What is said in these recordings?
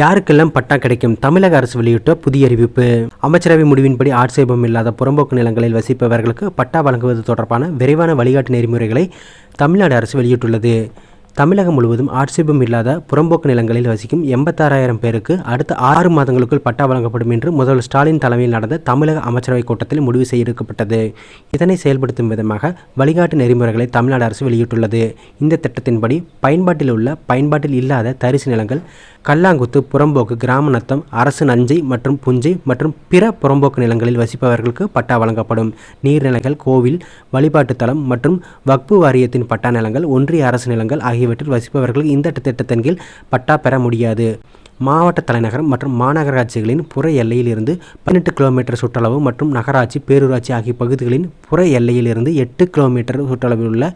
யாருக்கெல்லாம் பட்டா கிடைக்கும்? தமிழக அரசு வெளியிட்ட புதிய அறிவிப்பு. அமைச்சரவை முடிவின்படி ஆட்சேபம் இல்லாத புறம்போக்கு நிலங்களில் வசிப்பவர்களுக்கு பட்டா வழங்குவது தொடர்பான விரைவான வழிகாட்டு நெறிமுறைகளை தமிழ்நாடு அரசு வெளியிட்டுள்ளது. தமிழகம் முழுவதும் ஆட்சேபம் இல்லாத புறம்போக்கு நிலங்களில் வசிக்கும் எண்பத்தாறாயிரம் பேருக்கு அடுத்த ஆறு மாதங்களுக்குள் பட்டா வழங்கப்படும் என்று முதல்வர் ஸ்டாலின் தலைமையில் நடந்த தமிழக அமைச்சரவைக் கூட்டத்தில் முடிவு செய்திருக்கப்பட்டது. இதனை செயல்படுத்தும் விதமாக வழிகாட்டு நெறிமுறைகளை தமிழ்நாடு அரசு வெளியிட்டுள்ளது. இந்த திட்டத்தின்படி பயன்பாட்டில் உள்ள பயன்பாட்டில் இல்லாத தரிசு நிலங்கள் கல்லாங்குத்து புறம்போக்கு கிராம நத்தம் அரசு நஞ்சை மற்றும் புஞ்சை மற்றும் பிற புறம்போக்கு நிலங்களில் வசிப்பவர்களுக்கு பட்டா வழங்கப்படும். நீர்நிலைகள் கோவில் வழிபாட்டுத் தலம் மற்றும் வக்பு வாரியத்தின் பட்டா நிலங்கள் ஒன்றிய அரசு நிலங்கள் ஆகிய ஆகியவற்றில் வசிப்பவர்கள் இந்த திட்டத்தின் கீழ் பட்டா பெற முடியாது. மாவட்ட தலைநகரம் மற்றும் மாநகராட்சிகளின் புற எல்லையில் இருந்து பதினெட்டு கிலோமீட்டர் சுற்றளவு மற்றும் நகராட்சி பேரூராட்சி ஆகிய பகுதிகளின் புற எல்லையில் இருந்து எட்டு கிலோமீட்டர் சுற்றளவில் உள்ள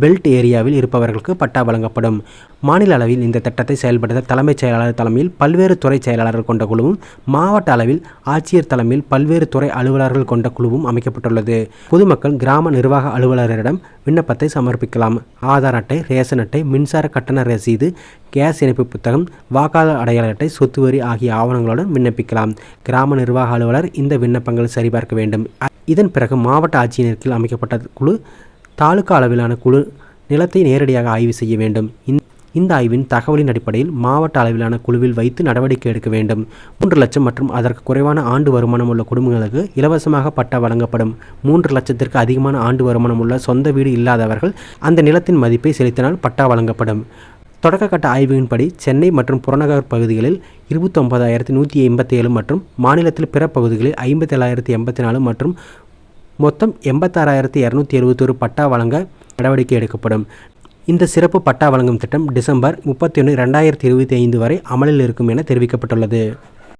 பெல்ட் ஏரியாவில் இருப்பவர்களுக்கு பட்டா வழங்கப்படும். மாநில அளவில் இந்த திட்டத்தை செயல்படுத்த தலைமைச் செயலாளர் தலைமையில் பல்வேறு துறை செயலாளர்கள் கொண்ட குழுவும் மாவட்ட அளவில் ஆட்சியர் தலைமையில் பல்வேறு துறை அலுவலர்கள் கொண்ட குழுவும் அமைக்கப்பட்டுள்ளது. பொதுமக்கள் கிராம நிர்வாக அலுவலரிடம் விண்ணப்பத்தை சமர்ப்பிக்கலாம். ஆதார் அட்டை ரேஷன் அட்டை மின்சார கட்டண ரசீது கேஸ் இணைப்பு புத்தகம் வாக்காளர் அடையாள அட்டை சொத்து வரி ஆகிய ஆவணங்களுடன் விண்ணப்பிக்கலாம். கிராம நிர்வாக அலுவலர் இந்த விண்ணப்பங்களை சரிபார்க்க வேண்டும். இதன் பிறகு மாவட்ட ஆட்சியினருக்கில் அமைக்கப்பட்ட குழு தாலுகா அளவிலான குழு நிலத்தை நேரடியாக ஆய்வு செய்ய வேண்டும். இந்த ஆய்வின் தகவலின் அடிப்படையில் மாவட்ட அளவிலான குழுவில் வைத்து நடவடிக்கை எடுக்க வேண்டும். மூன்று லட்சம் மற்றும் அதற்கு குறைவான ஆண்டு வருமானம் உள்ள குடும்பங்களுக்கு இலவசமாக பட்டா வழங்கப்படும். மூன்று லட்சத்திற்கு அதிகமான ஆண்டு வருமானம் உள்ள சொந்த வீடு இல்லாதவர்கள் அந்த நிலத்தின் மதிப்பை செலுத்தினால் பட்டா வழங்கப்படும். தொடக்கக்கட்ட ஆய்வின்படி சென்னை மற்றும் புறநகர் பகுதிகளில் இருபத்தொம்பதாயிரத்தி நூற்றி எண்பத்தி ஏழு மற்றும் மாநிலத்தில் பிற பகுதிகளில் ஐம்பத்தேழாயிரத்தி எண்பத்தி நாலு மற்றும் மொத்தம் எண்பத்தாறாயிரத்தி இரநூத்தி எழுபத்தொரு பட்டா வழங்க நடவடிக்கை எடுக்கப்படும். இந்த சிறப்பு பட்டா வழங்கும் திட்டம் டிசம்பர் முப்பத்தி ஒன்று ரெண்டாயிரத்தி இருபத்தி ஐந்து வரை அமலில் இருக்கும் என தெரிவிக்கப்பட்டுள்ளது.